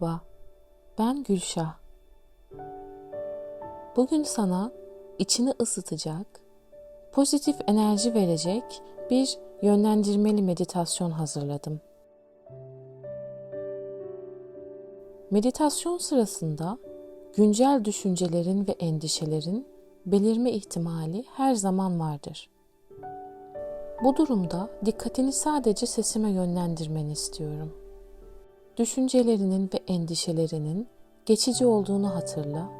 Merhaba, ben Gülşah. Bugün sana içini ısıtacak, pozitif enerji verecek bir yönlendirmeli meditasyon hazırladım. Meditasyon sırasında güncel düşüncelerin ve endişelerin belirme ihtimali her zaman vardır. Bu durumda dikkatini sadece sesime yönlendirmeni istiyorum.'' Düşüncelerinin ve endişelerinin geçici olduğunu hatırla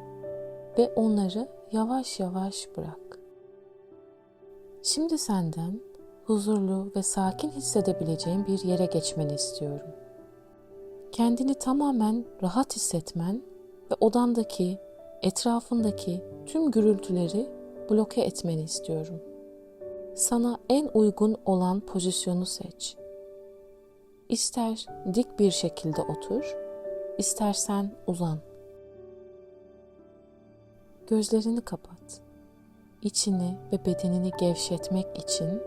ve onları yavaş yavaş bırak. Şimdi senden huzurlu ve sakin hissedebileceğin bir yere geçmeni istiyorum. Kendini tamamen rahat hissetmen ve odandaki, etrafındaki tüm gürültüleri bloke etmeni istiyorum. Sana en uygun olan pozisyonu seç İster dik bir şekilde otur, istersen uzan. Gözlerini kapat. İçini ve bedenini gevşetmek için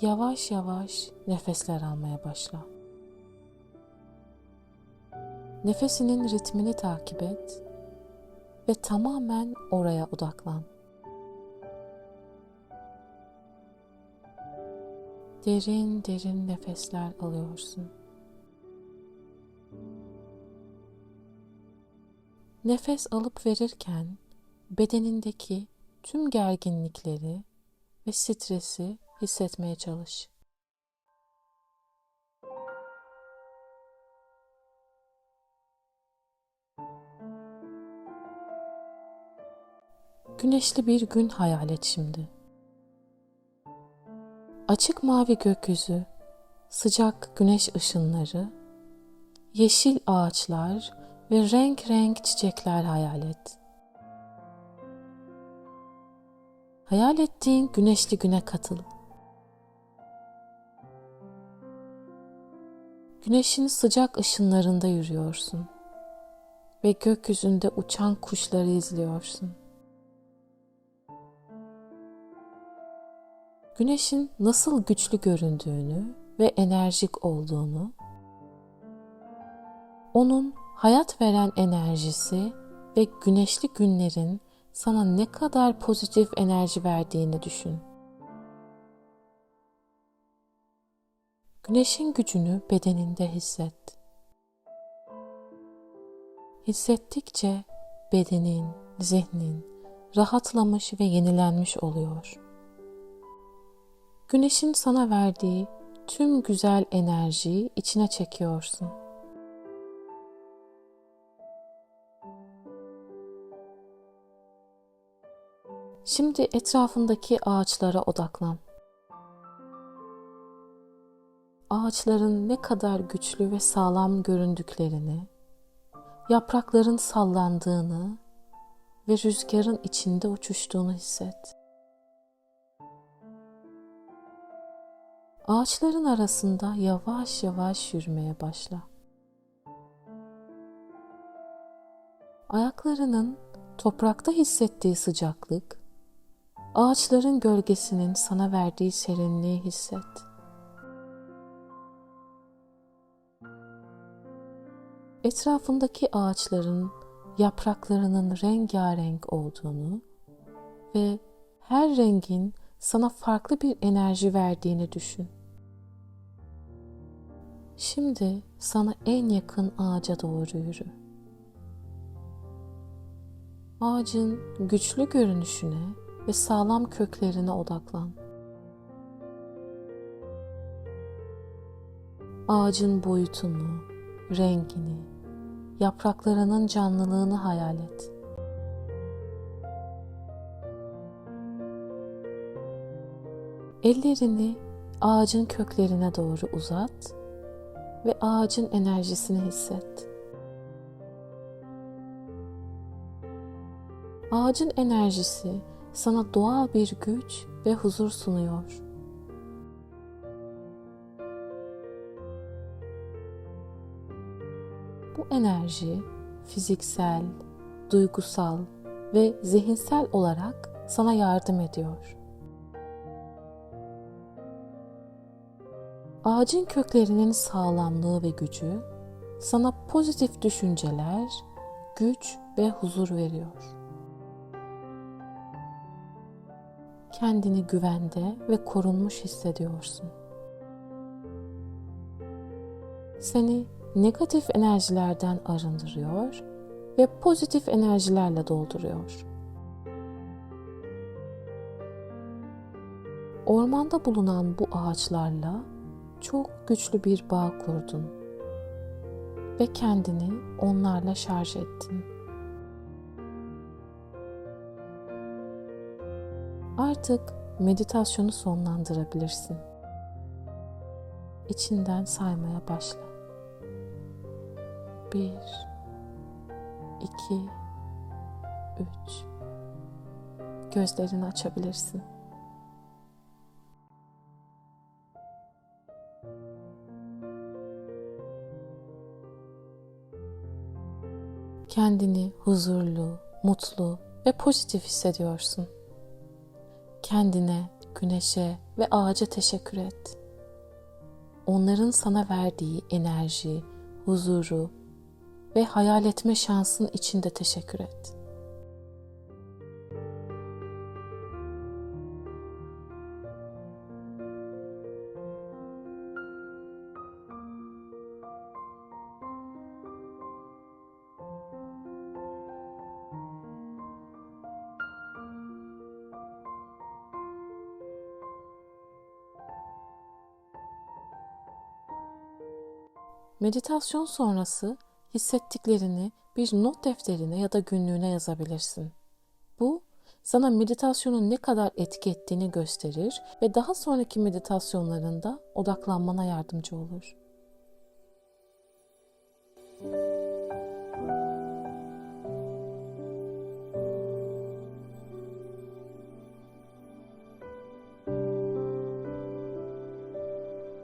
yavaş yavaş nefesler almaya başla. Nefesinin ritmini takip et ve tamamen oraya odaklan. Derin derin nefesler alıyorsun. Nefes alıp verirken bedenindeki tüm gerginlikleri ve stresi hissetmeye çalış. Güneşli bir gün hayal et şimdi. Açık mavi gökyüzü, sıcak güneş ışınları, yeşil ağaçlar ve renk renk çiçekler hayal et. Hayal ettiğin güneşli güne katıl. Güneşin sıcak ışınlarında yürüyorsun ve gökyüzünde uçan kuşları izliyorsun. Güneşin nasıl güçlü göründüğünü ve enerjik olduğunu, onun hayat veren enerjisi ve güneşli günlerin sana ne kadar pozitif enerji verdiğini düşün. Güneşin gücünü bedeninde hisset. Hissettikçe bedenin, zihnin rahatlamış ve yenilenmiş oluyor güneşin sana verdiği tüm güzel enerjiyi içine çekiyorsun. Şimdi etrafındaki ağaçlara odaklan. Ağaçların ne kadar güçlü ve sağlam göründüklerini, yaprakların sallandığını ve rüzgarın içinde uçuştuğunu hisset. Ağaçların arasında yavaş yavaş yürümeye başla. Ayaklarının toprakta hissettiği sıcaklık, ağaçların gölgesinin sana verdiği serinliği hisset. Etrafındaki ağaçların yapraklarının rengarenk olduğunu ve her rengin sana farklı bir enerji verdiğini düşün. Şimdi sana en yakın ağaca doğru yürü. Ağacın güçlü görünüşüne ve sağlam köklerine odaklan. Ağacın boyutunu, rengini, yapraklarının canlılığını hayal et. Ellerini ağacın köklerine doğru uzat ve ağacın enerjisini hisset. Ağacın enerjisi sana doğal bir güç ve huzur sunuyor. Bu enerji fiziksel, duygusal ve zihinsel olarak sana yardım ediyor. Ağacın köklerinin sağlamlığı ve gücü sana pozitif düşünceler, güç ve huzur veriyor. Kendini güvende ve korunmuş hissediyorsun. Seni negatif enerjilerden arındırıyor ve pozitif enerjilerle dolduruyor. Ormanda bulunan bu ağaçlarla çok güçlü bir bağ kurdun ve kendini onlarla şarj ettin. Artık meditasyonu sonlandırabilirsin. İçinden saymaya başla. Bir, iki, üç. Gözlerini açabilirsin. Kendini huzurlu, mutlu ve pozitif hissediyorsun. Kendine, güneşe ve ağaca teşekkür et. Onların sana verdiği enerji, huzuru ve hayal etme şansın için de teşekkür et. Meditasyon sonrası hissettiklerini bir not defterine ya da günlüğüne yazabilirsin. Bu sana meditasyonun ne kadar etki ettiğini gösterir ve daha sonraki meditasyonlarında odaklanmana yardımcı olur.